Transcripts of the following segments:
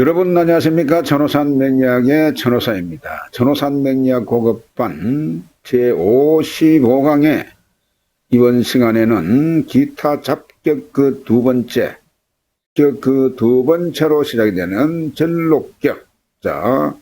여러분 안녕하십니까 천호산 맹약의 천호사입니다. 천호산 맹약 고급반 제55강의 이번 시간에는 기타 잡격 그 두 번째 그 두 번째로 시작이 되는 전록격 자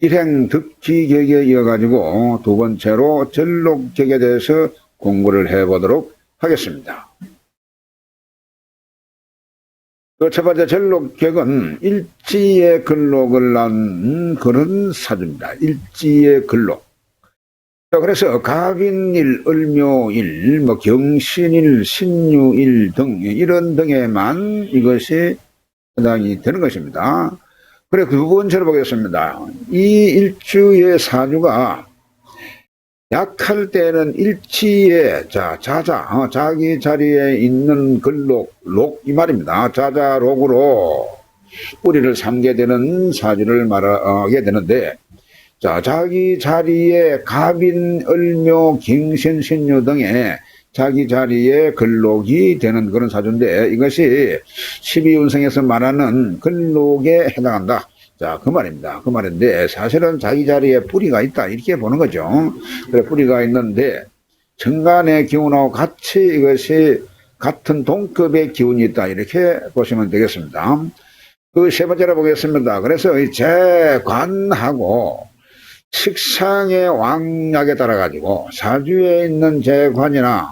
일행 득기격에 이어가지고 두 번째로 전록격에 대해서 공부를 해보도록 하겠습니다. 그 첫 번째 전록격은 일지의 근록을 난 그런 사주입니다. 일지의 근록. 자, 그래서 갑인일, 을묘일, 뭐 경신일, 신유일 등 이런 등에만 이것이 해당이 되는 것입니다. 그래 두 번째로 보겠습니다. 이 일주의 사주가 약할 때는 일치에 자 자자 어, 자기 자리에 있는 근록 록이 말입니다. 자자록으로 뿌리를 삼게 되는 사주를 말하게 되는데 자 자기 자리에 갑인 을묘 갱신 신유 등의 자기 자리에 근록이 되는 그런 사주인데 이것이 12운성에서 말하는 근록에 해당한다. 자, 그 말입니다. 그 말인데, 사실은 자기 자리에 뿌리가 있다. 이렇게 보는 거죠. 그래, 뿌리가 있는데, 정간의 기운하고 같이 이것이 같은 동급의 기운이 있다. 이렇게 보시면 되겠습니다. 그 세 번째로 보겠습니다. 그래서 이 재관하고 식상의 왕약에 따라 가지고 사주에 있는 재관이나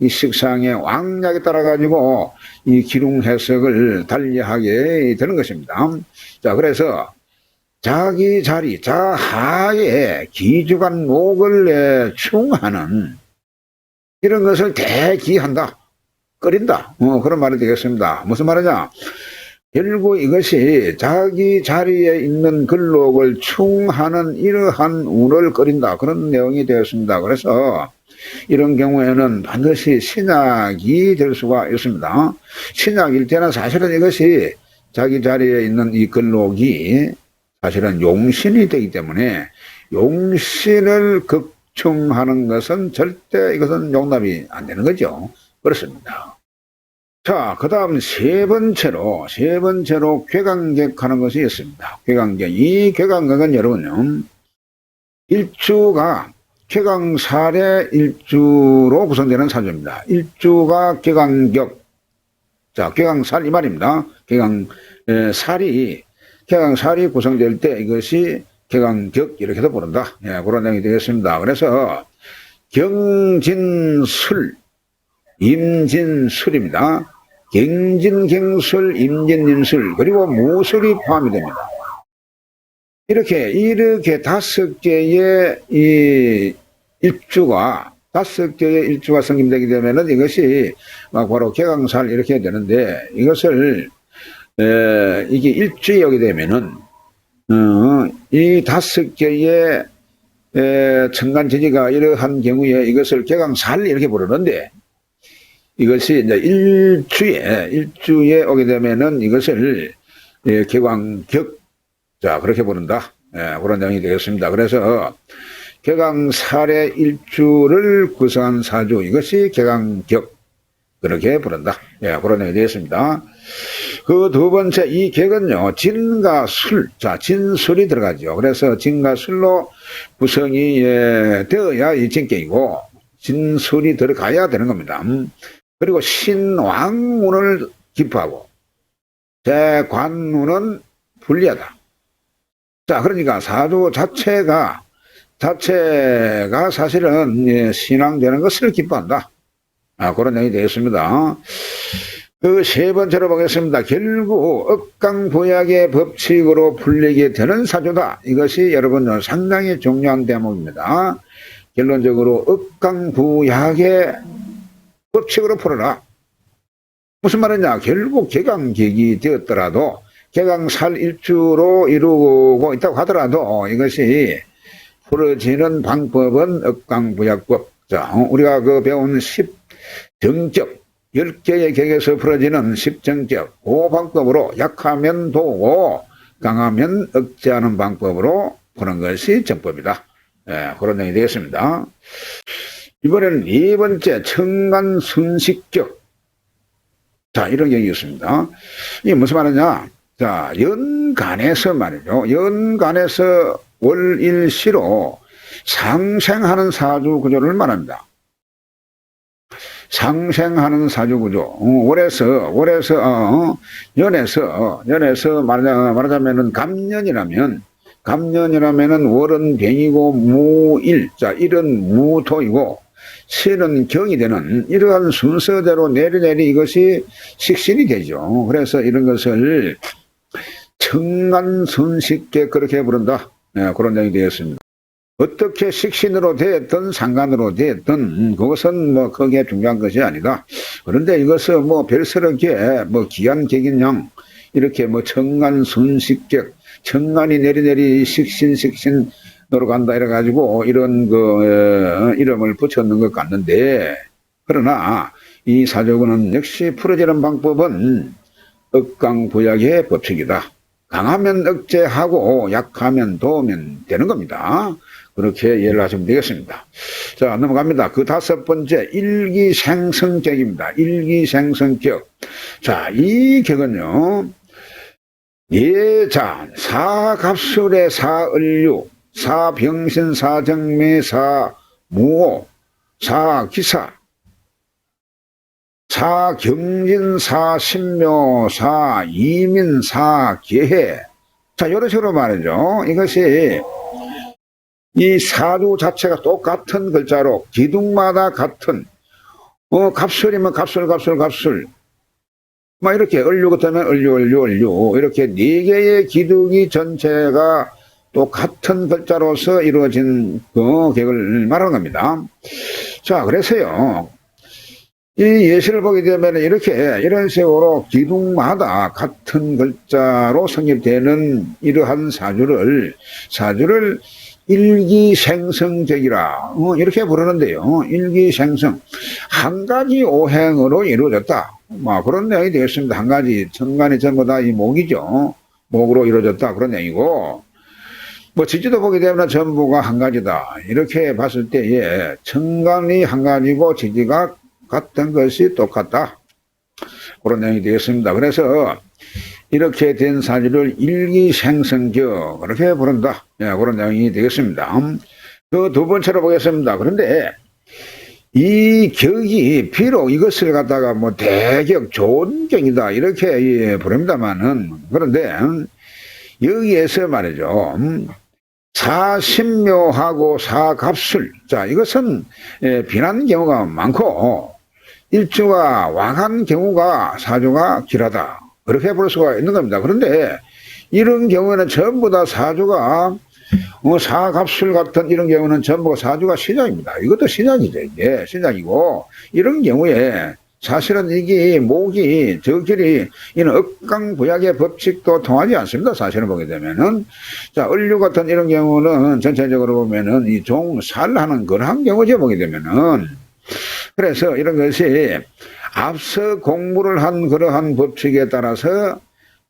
이 식상의 왕약에 따라 가지고 이 기록 해석을 달리하게 되는 것입니다. 자, 그래서 자기 자리, 자하에 기주간 목을 충하는 이런 것을 대기한다. 끓인다. 어, 그런 말이 되겠습니다. 무슨 말이냐? 결국 이것이 자기 자리에 있는 근록을 충하는 이러한 운을 끓인다. 그런 내용이 되었습니다. 그래서 이런 경우에는 반드시 신약이 될 수가 있습니다. 신약일 때는 사실은 이것이 자기 자리에 있는 이 근록이 사실은 용신이 되기 때문에 용신을 극충하는 것은 절대 이것은 용납이 안 되는 거죠. 그렇습니다. 자, 그 다음 세 번째로, 세 번째로 괴강객 하는 것이 있습니다. 괴강객. 이 괴강객은 여러분요, 일주가 쾌강살의 일주로 구성되는 사주입니다. 일주가 쾌강격. 자, 쾌강살 이 말입니다. 쾌강살이, 쾌강살이 구성될 때 이것이 쾌강격 이렇게도 부른다. 예, 그런 내용이 되겠습니다. 그래서 경진술, 임진술입니다. 경진경술, 임진임술, 그리고 무술이 포함이 됩니다. 이렇게, 이렇게 다섯 개의 이 일주가, 다섯 개의 일주가 성김되게 되면은 이것이 막 바로 개강살 이렇게 되는데 이것을, 에, 이게 오게 되면은, 어, 이 다섯 개의 에, 천간지지가 이러한 경우에 이것을 개강살 이렇게 부르는데 이것이 이제 일주에, 일주에 오게 되면은 이것을 예, 개광격, 자, 그렇게 부른다. 예, 그런 내용이 되겠습니다. 그래서 개강살의 일주를 구성한 사주, 이것이 개강격, 그렇게 부른다. 예, 그런 내용이 되겠습니다. 그 두 번째, 이 객은요, 진과 술, 자, 진술이 들어가죠. 그래서 진과 술로 구성이 예, 되어야 이 진격이고, 진술이 들어가야 되는 겁니다. 음. 그리고 신왕운을 기포하고 대관운은 불리하다. 자, 그러니까 사주 자체가 자체가 사실은 예, 신앙되는 것을 기뻐한다. 아, 그런 내용이 되겠습니다. 그 세 번째로 보겠습니다. 결국 억강부약의 법칙으로 풀리게 되는 사주다. 이것이 여러분 상당히 중요한 대목입니다. 결론적으로 억강부약의 법칙으로 풀어라. 무슨 말이냐? 결국 개강객이 되었더라도 개강살 일주로 이루고 있다고 하더라도 이것이 풀어지는 방법은 억강부약법. 자, 우리가 그 배운 10 정적, 10개의 객에서 풀어지는 10정적, 그 방법으로 약하면 도고 강하면 억제하는 방법으로 푸는 것이 정법이다. 예, 그런 내용이 되겠습니다. 이번에는 네 번째 청간 순식격. 자, 이런 경우가 있습니다. 이게 무슨 말이냐? 자, 연간에서 말이죠. 연간에서 월일시로 상생하는 사주 구조를 말합니다. 상생하는 사주 구조. 어, 월에서, 월에서, 어, 연에서, 연에서 말하자, 말하자면은 감년이라면, 감년이라면은 월은 병이고 무일, 자, 일은 무토이고, 실은 경이 되는 이러한 순서대로 내리내리 이것이 식신이 되죠. 그래서 이런 것을 청간순식계 그렇게 부른다. 네, 그런 내용이 되었습니다. 어떻게 식신으로 됐든 상관으로 됐든 음, 그것은 뭐 크게 중요한 것이 아니다. 그런데 이것은 뭐 별스럽게 뭐 기한 객인형 이렇게 뭐 청간 순식격 청간이 내리내리 식신 식신으로 간다 이래 가지고 이런 그 어, 이름을 붙였는 것 같는데 그러나 이 사조군은 역시 풀어지는 방법은 억강부약의 법칙이다. 강하면 억제하고 약하면 도우면 되는 겁니다. 그렇게 이해를 하시면 되겠습니다. 자, 넘어갑니다. 그 다섯 번째, 일기생성격입니다. 일기생성격. 자, 이 격은요, 예자, 사갑술의 사을류, 사병신, 사정매, 사무호, 사기사, 사 경진, 사 신묘, 사 이민, 사 계해. 자, 이런 식으로 말이죠. 이것이 이 사주 자체가 똑같은 글자로 기둥마다 같은 어 갑술이면 갑술 갑술 갑술 막 이렇게 얼류 같으면 얼류 얼류 얼류 이렇게 네 개의 기둥이 전체가 똑같은 글자로서 이루어진 그 객을 말하는 겁니다. 자 그래서요 이 예시를 보게 되면 이렇게 이런 식으로 기둥마다 같은 글자로 성립되는 이러한 사주를 사주를 일기생성적이라 어, 이렇게 부르는데요. 일기생성 한 가지 오행으로 이루어졌다. 뭐 그런 내용이 되겠습니다. 한 가지 천간이 전부 다 이 목이죠. 목으로 이루어졌다 그런 내용이고 뭐 지지도 보게 되면 전부가 한 가지다. 이렇게 봤을 때에 천간이 한 가지고 지지가 같은 것이 똑같다. 그런 내용이 되겠습니다. 그래서 이렇게 된 사주를 일기생성격 그렇게 부른다. 예, 그런 내용이 되겠습니다. 그 두 번째로 보겠습니다. 그런데 이 격이 비록 이것을 갖다가 뭐 대격 좋은 격이다 이렇게 예, 부릅니다만은 그런데 여기에서 말이죠. 사신묘하고 사갑술 자 이것은 예, 비난 경우가 많고 일주가 왕한 경우가 사주가 길하다 그렇게 볼 수가 있는 겁니다. 그런데 이런 경우에는 전부 다 사주가 뭐 사갑술 같은 이런 경우는 전부 사주가 시작입니다. 이것도 시작이죠. 이게 시작이고 이런 경우에 사실은 이게 목이 저길이 이는 억강부약의 법칙도 통하지 않습니다. 사실을 보게 되면은 자 을류 같은 이런 경우는 전체적으로 보면은 이 종살하는 그러한 경우죠 보게 되면은 그래서 이런 것이 앞서 공부를 한 그러한 법칙에 따라서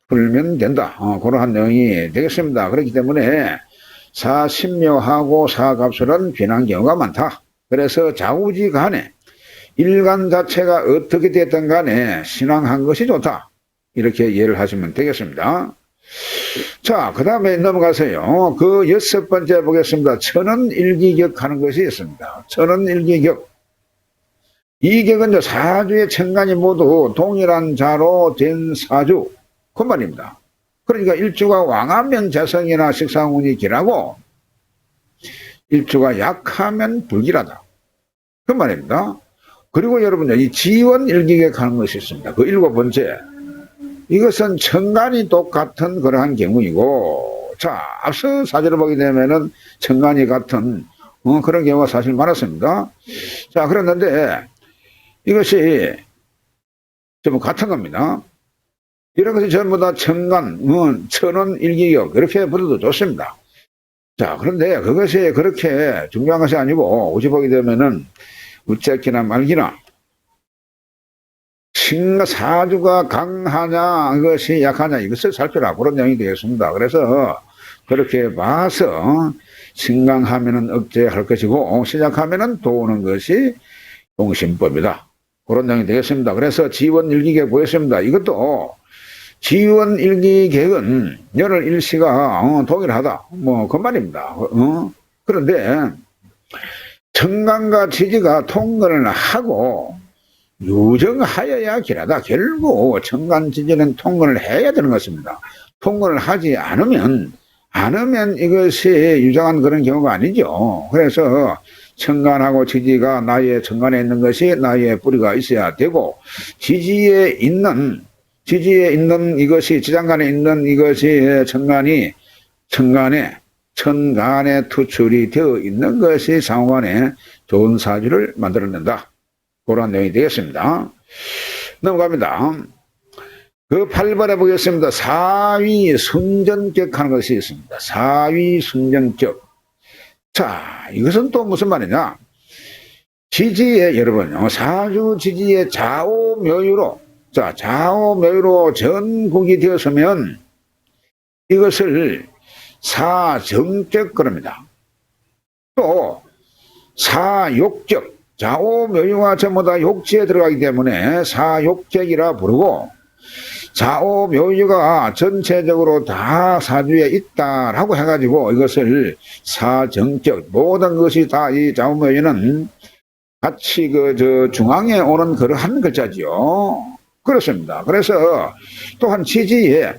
풀면 된다. 어, 그러한 내용이 되겠습니다. 그렇기 때문에 사신묘하고 사갑술은 비난 경우가 많다. 그래서 좌우지 간에 일간 자체가 어떻게 됐든 간에 신앙한 것이 좋다. 이렇게 이해를 하시면 되겠습니다. 자, 그 다음에 넘어가세요. 그 여섯 번째 보겠습니다. 천은 일기격 하는 것이 있습니다. 천은 일기격. 이 격은 사주의 천간이 모두 동일한 자로 된 사주. 그 말입니다. 그러니까 일주가 왕하면 재성이나 식상운이 길하고 일주가 약하면 불길하다. 그 말입니다. 그리고 여러분들 이 지원 일기계 가는 것이 있습니다. 그 일곱 번째. 이것은 천간이 똑같은 그러한 경우이고 자 앞서 사주를 보게 되면은 천간이 같은 어, 그런 경우가 사실 많았습니다. 자 그랬는데 이것이 전부 같은 겁니다. 이런 것이 전부 다 천간, 뭐, 천원 일기역, 이렇게 불러도 좋습니다. 자, 그런데 그것이 그렇게 중요한 것이 아니고, 어찌 보게 되면은, 우째기나 말기나, 신가 사주가 강하냐, 이것이 약하냐, 이것을 살펴라. 그런 내용이 되겠습니다. 그래서, 그렇게 봐서, 신강하면은 억제할 것이고, 시작하면은 도우는 것이 동심법이다. 그런 내용이 되겠습니다. 그래서 지원 일기계 보였습니다. 이것도 지원 일기 계획은 열흘 일시가 어, 동일하다. 뭐, 그 말입니다. 어? 그런데 청강과 지지가 통근을 하고 유정하여야 길하다. 결국 청간 지지는 통근을 해야 되는 것입니다. 통근을 하지 않으면 않으면 이것이 유정한 그런 경우가 아니죠. 그래서 청간하고 지지가 나의 청간에 있는 것이 나의 뿌리가 있어야 되고 지지에 있는 지지에 있는 이것이 지장간에 있는 이것이 청간이 청간에 천간에 투출이 되어 있는 것이 상호간에 좋은 사주를 만들어낸다. 그런 내용이 되겠습니다. 넘어갑니다. 그 8번에 보겠습니다. 사위 순전격 하는 것이 있습니다. 사위 순전격. 자, 이것은 또 무슨 말이냐? 지지의, 여러분, 어, 사주 지지의 좌우묘유로, 자, 좌우묘유로 전국이 되었으면 이것을 사정적 그럽니다. 또, 사욕적, 좌우묘유가 전부 다 욕지에 들어가기 때문에 사욕적이라 부르고, 좌우 묘유가 전체적으로 다 사주에 있다라고 해가지고 이것을 사정적 모든 것이 다 이 좌우 묘유는 같이 그 저 중앙에 오는 그러한 글자지요. 그렇습니다. 그래서 또한 지지에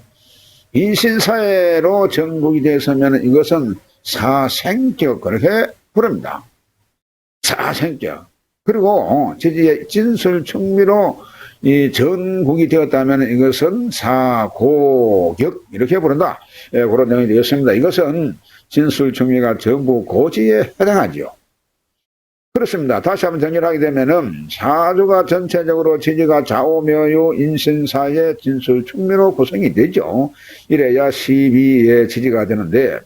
인신사회로 전국이 되었으면 이것은 사생격 그렇게 부릅니다. 사생격. 그리고 지지의 진술 충미로 이 전국이 되었다면 이것은 사고격 이렇게 부른다. 예, 그런 내용이 되겠습니다. 이것은 진술충미가 전부 고지에 해당하지요. 그렇습니다. 다시 한번 정리하게 되면은 사주가 전체적으로 지지가 좌우묘유 인신사의 진술 충미로 구성이 되죠. 이래야 12의 지지가 되는데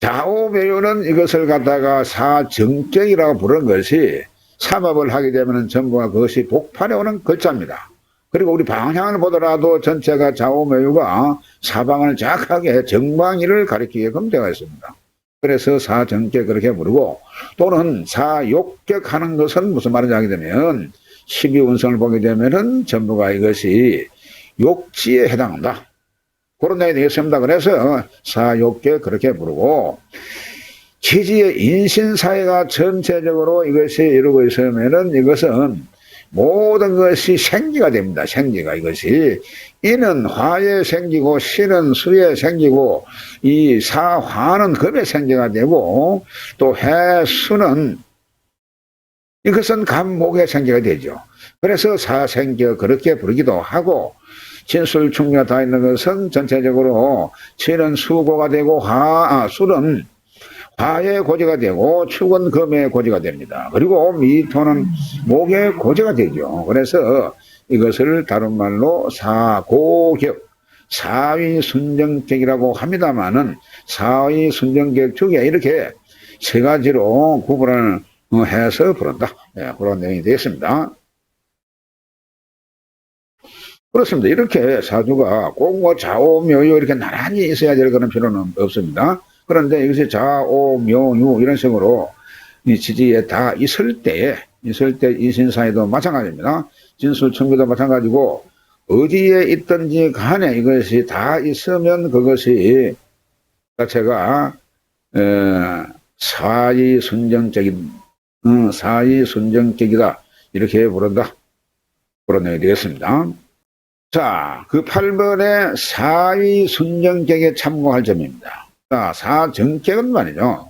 좌우묘유는 이것을 갖다가 사정격이라고 부르는 것이 삼합을 하게 되면 전부가 그것이 복판에 오는 글자입니다. 그리고 우리 방향을 보더라도 전체가 좌우묘유가 사방을 정확하게 정방위를 가리키게끔 되어 있습니다. 그래서 사정격 그렇게 부르고 또는 사욕격 하는 것은 무슨 말인지 하게 되면 12운성을 보게 되면은 전부가 이것이 욕지에 해당한다. 그런 내용이 되겠습니다. 그래서 사욕격 그렇게 부르고 지지의 인신사회가 전체적으로 이것이 이루고 있으면은 이것은 모든 것이 생기가 됩니다. 생기가 이것이 이는 화에 생기고 실은 수에 생기고 이 사화는 금에 생기가 되고 또 해수는 이것은 감목에 생기가 되죠. 그래서 사생겨 그렇게 부르기도 하고 진술 충미가 다 있는 것은 전체적으로 실은 수고가 되고 화, 아, 술은 화의 고지가 되고 축은 금의 고지가 됩니다. 그리고 미토는 목의 고지가 되죠. 그래서 이것을 다른 말로 사고격, 사위 순정격이라고 합니다만은 사위 순정격 중에 이렇게 세 가지로 구분을 해서 부른다. 네, 그런 내용이 되겠습니다. 그렇습니다. 이렇게 사주가 꼭뭐 좌우묘유 이렇게 나란히 있어야 될 그런 필요는 없습니다. 그런데 여기서 좌오묘유 이런 식으로 이 지지에 다 있을 때에 있을 때 이신사에도 마찬가지입니다. 진술청비도 마찬가지고 어디에 있든지 간에 이것이 다 있으면 그것이 자체가 에, 사이 순정적인 음, 사이 순정적이다 이렇게 부른다 그런 내용이 되겠습니다. 자, 그 8번의 사위 순정격에 참고할 점입니다. 자, 사정격은 말이죠.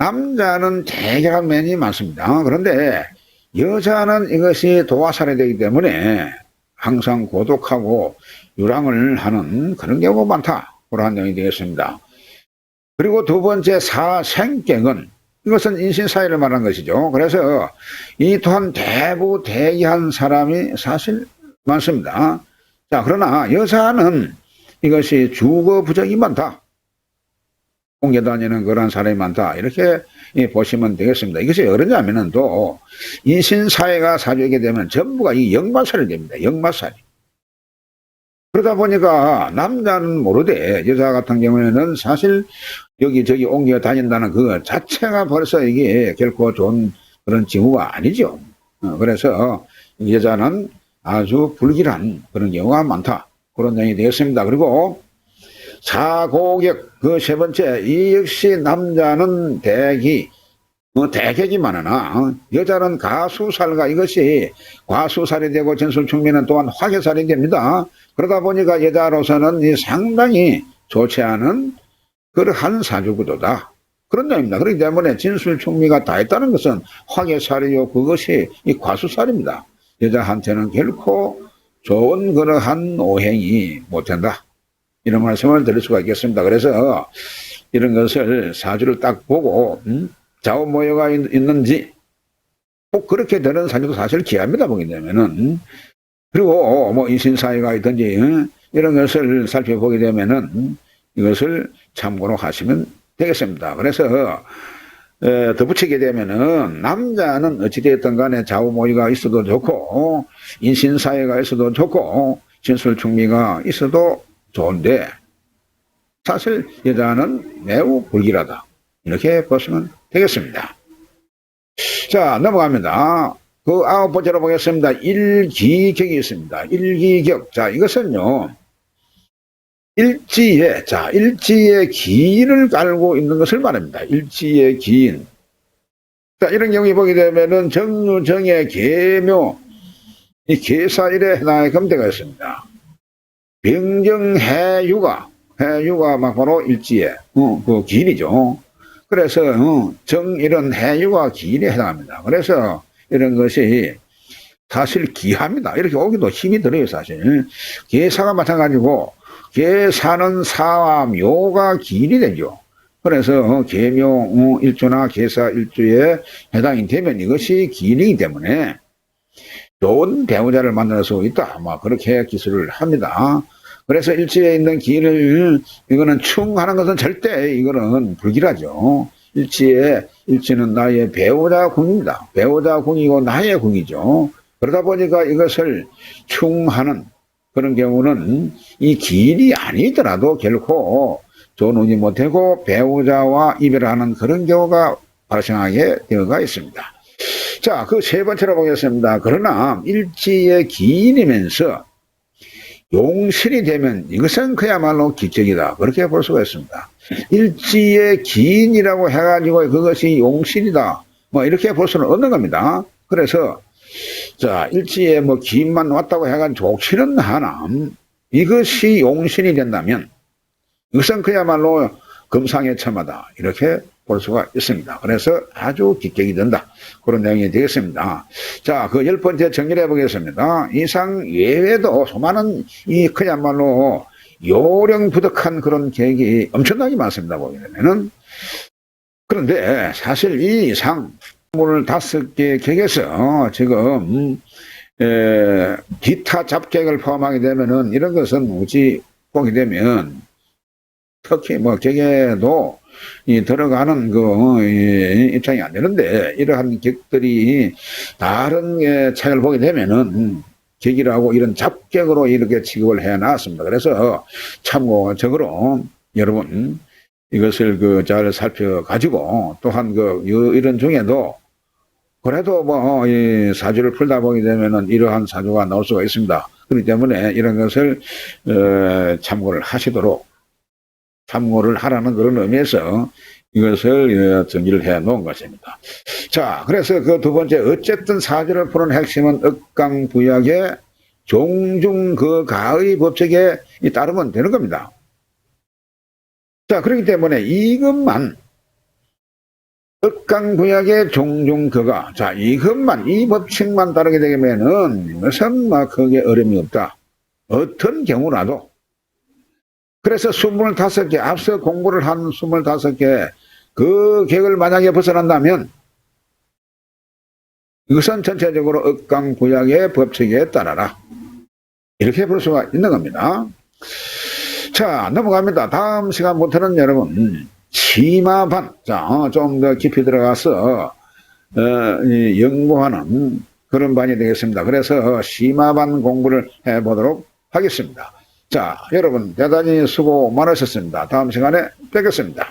남자는 대개간면이 많습니다. 그런데 여자는 이것이 도화살이 되기 때문에 항상 고독하고 유랑을 하는 그런 경우가 많다. 그러한 내용이 되겠습니다. 그리고 두 번째 사생격은 이것은 인신사회를 말하는 것이죠. 그래서 이 또한 대부 대기한 사람이 사실 많습니다. 자, 그러나 여자는 이것이 주거 부정이 많다. 공개 다니는 그런 사람이 많다. 이렇게 보시면 되겠습니다. 이것이 왜 그러냐면은 또 인신사회가 사주게 되면 전부가 이 역마살이 됩니다. 역마살이. 그러다 보니까 남자는 모르되 여자 같은 경우에는 사실 여기저기 옮겨 다닌다는 그 자체가 벌써 이게 결코 좋은 그런 징후가 아니죠. 어, 그래서 여자는 아주 불길한 그런 경우가 많다. 그런 내용이 되겠습니다. 그리고 사고격 그 세 번째 이 역시 남자는 대기 어, 대격이만 하나 어, 여자는 가수살과 이것이 과수살이 되고 전술 충미는 또한 화계살이 됩니다. 그러다 보니까 여자로서는 이 상당히 좋지 않은 그러한 사주구도다. 그런 점입니다. 그렇기 때문에 진술 충미가 다 있다는 것은 화계살이요 그것이 이 과수살입니다. 여자한테는 결코 좋은 그러한 오행이 못 된다. 이런 말씀을 드릴 수가 있겠습니다. 그래서 이런 것을 사주를 딱 보고 음? 좌우 모여가 있, 있는지 꼭 그렇게 되는 사주도 사실 기합니다. 보게 되면은 음? 그리고 뭐 인신사회가 있든지 음? 이런 것을 살펴보게 되면은 음? 이것을 참고로 하시면 되겠습니다. 그래서 에, 덧붙이게 되면은 남자는 어찌되었든 간에 좌우 모의가 있어도 좋고 인신사회가 있어도 좋고 진술충미가 있어도 좋은데 사실 여자는 매우 불길하다. 이렇게 보시면 되겠습니다. 자 넘어갑니다. 그 아홉 번째로 보겠습니다. 일기격이 있습니다. 일기격. 자 이것은요. 일지에 자 일지의 기인을 깔고 있는 것을 말합니다. 일지의 기인. 자 이런 경우에 보게 되면은 정유 정의 계묘 이 계사일에 해당의 검대가 있습니다. 병정해유가 해유가 막 바로 일지에 어, 그 기인이죠. 그래서 어, 정일은 해유가 기인에 해당합니다. 그래서 이런 것이 사실 기합니다. 이렇게 오기도 힘이 들어요, 사실. 계사가 마찬가지고 계사는 사와 묘가 기인이 되죠. 그래서 어, 계묘 어, 일주나 계사 일주에 해당이 되면 이것이 기인이기 때문에 좋은 배우자를 만날 수 있다. 뭐 그렇게 기술을 합니다. 그래서 일지에 있는 기인을 이거는 충하는 것은 절대 이거는 불길하죠. 일지에 일지는 나의 배우자 궁입니다. 배우자 궁이고 나의 궁이죠. 그러다 보니까 이것을 충하는 그런 경우는 이 기인이 아니더라도 결코 좋은 운이 못되고 배우자와 이별하는 그런 경우가 발생하게 되어가 있습니다. 자, 그 세 번째로 보겠습니다. 그러나 일지의 기인이면서 용신이 되면 이것은 그야말로 기적이다. 그렇게 볼 수가 있습니다. 일지의 기인이라고 해가지고 그것이 용신이다. 뭐 이렇게 볼 수는 없는 겁니다. 그래서 자 일지에 뭐 기인만 왔다고 해가지고 좋지는 않아. 이것이 용신이 된다면 이것은 그야말로 금상의 처마다. 이렇게 볼 수가 있습니다. 그래서 아주 기격이 된다. 그런 내용이 되겠습니다. 자, 그 열 번째 정리해 보겠습니다. 이상 예외도 수많은 이 그야말로 요령부득한 그런 계획이 엄청나게 많습니다. 보게 되면은. 그런데 사실 이 이상 물 다섯 개 객에서 지금 에, 기타 잡객을 포함하게 되면은 이런 것은 무지 보게 되면 특히 뭐 객에도 이 들어가는 그 어, 이, 입장이 안 되는데 이러한 객들이 다른 예, 책을 보게 되면은 객이라고 이런 잡객으로 이렇게 취급을 해 놨습니다. 그래서 참고적으로 여러분 이것을 그 잘 살펴 가지고 또한 그 요- 이런 중에도 그래도 뭐 이 사주를 풀다 보게 되면은 이러한 사주가 나올 수가 있습니다. 그렇기 때문에 이런 것을 어, 참고를 하시도록 참고를 하라는 그런 의미에서 이것을 어, 정리를 해 놓은 것입니다. 자, 그래서 그 두 번째, 어쨌든 사주를 푸는 핵심은 억강부약의 종중 그 가의 법칙에 이 따르면 되는 겁니다. 자, 그렇기 때문에 이것만 억강부약의 종중 그가 자 이것만 이 법칙만 따르게 되면은 이것은 막 크게 어려움이 없다. 어떤 경우라도 그래서 25개, 앞서 공부를 한 25개, 그 객을 만약에 벗어난다면, 이것은 전체적으로 억강부약의 법칙에 따라라. 이렇게 볼 수가 있는 겁니다. 자, 넘어갑니다. 다음 시간부터는 여러분, 치마반. 자, 어, 좀더 깊이 들어가서, 어, 이 연구하는 그런 반이 되겠습니다. 그래서 심화반 공부를 해보도록 하겠습니다. 자, 여러분 대단히 수고 많으셨습니다. 다음 시간에 뵙겠습니다.